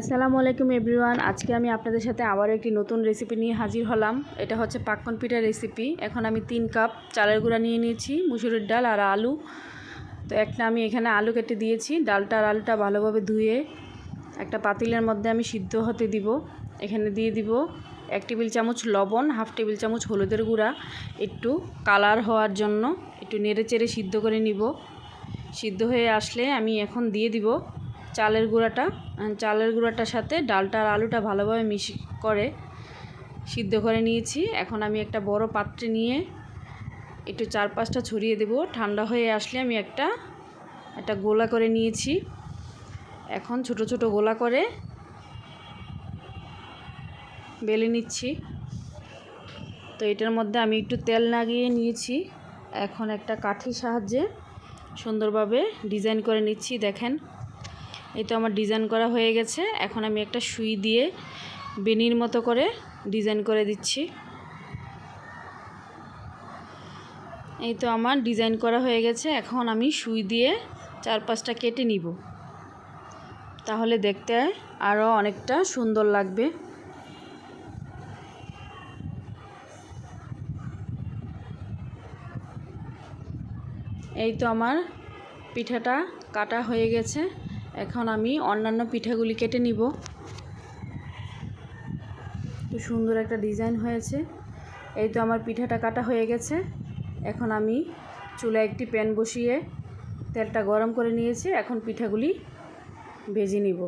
আসসালামু আলাইকুম এভরিওয়ান। আজকে আমি আপনাদের সাথে আবারও একটি নতুন রেসিপি নিয়ে হাজির হলাম। এটা হচ্ছে পাক্কন পিঠা রেসিপি এখন আমি তিন কাপ চালের গুঁড়া নিয়ে নিয়েছি, মুসুরির ডাল আর আলু। তো একটা আমি এখানে আলু কেটে দিয়েছি। ডালটা আর আলুটা ভালোভাবে ধুয়ে একটা পাতিলের মধ্যে আমি সিদ্ধ হতে দিব। এখানে দিয়ে দিব এক টেবিল চামচ লবণ, হাফ টেবিল চামচ হলুদের গুঁড়া। একটু কালার হওয়ার জন্য একটু নেড়ে চেড়ে সিদ্ধ করে নিব। সিদ্ধ হয়ে আসলে আমি এখন দিয়ে দিব চালের গুঁড়াটা। চালের গুঁড়াটার সাথে ডালটা আর আলুটা ভালোভাবে মিশ করে সিদ্ধ করে নিয়েছি। এখন আমি একটা বড় পাত্রে নিয়ে একটু চার পাঁচটা ছড়িয়ে দেব। ঠান্ডা হয়ে আসলে আমি একটা একটা গোলা করে নিয়েছি। এখন ছোট ছোট গোলা করে বেলে নিচ্ছি। তো এটার মধ্যে আমি একটু তেল লাগিয়ে নিয়েছি। এখন একটা কাঠির সাহায্যে সুন্দরভাবে ডিজাইন করে নিচ্ছি, দেখেন। এই তো আমার ডিজাইন করা হয়ে গেছে। এখন আমি একটা সুই দিয়ে বেনির মতো করে ডিজাইন করে দিচ্ছি। এই তো আমার ডিজাইন করা হয়ে গেছে। এখন আমি সুই দিয়ে চার পাঁচটা কেটে নিব। তাহলে দেখতে আরও অনেকটা সুন্দর লাগবে। এই তো আমার পিঠাটা কাটা হয়ে গেছে। এখন আমি অন্যান্য পিঠাগুলি কেটে নিব। তো সুন্দর একটা ডিজাইন হয়েছে। এই তো আমার পিঠাটা কাটা হয়ে গেছে। এখন আমি চুলায় একটি প্যান বসিয়ে তেলটা গরম করে নিয়েছি। এখন পিঠাগুলি ভেজে নিব।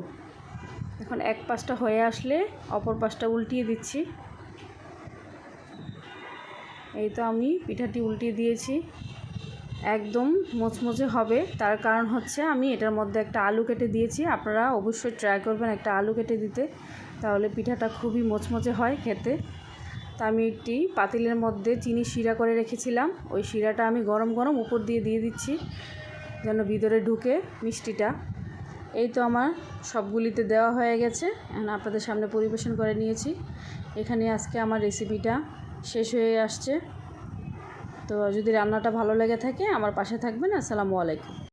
এখন এক পাশটা হয়ে আসলে অপর পাশটা উল্টিয়ে দিচ্ছি। এই তো আমি পিঠাটি উল্টিয়ে দিয়েছি। একদম মোচমোচে হবে। তার কারণ হচ্ছে আমি এটার মধ্যে একটা আলু কেটে দিয়েছি। আপনারা অবশ্যই ট্রাই করবেন একটা আলু কেটে দিতে। তাহলে পিঠাটা খুবই মোচমোচে হয় খেতে। তা আমি একটি পাতিলের মধ্যে চিনি শিরা করে রেখেছিলাম। ওই শিরাটা আমি গরম গরম উপর দিয়ে দিয়ে দিচ্ছি, যেন ভিতরে ঢুকে মিষ্টিটা। এই তো আমার সবগুলিতে দেওয়া হয়ে গেছে। এখন আপনাদের সামনে পরিবেশন করে নিয়েছি। এখানে আজকে আমার রেসিপিটা শেষ হয়ে আসছে। তো যদি রান্নাটা ভালো লেগে থাকে আমার পাশে থাকবেন। আসসালামু আলাইকুম।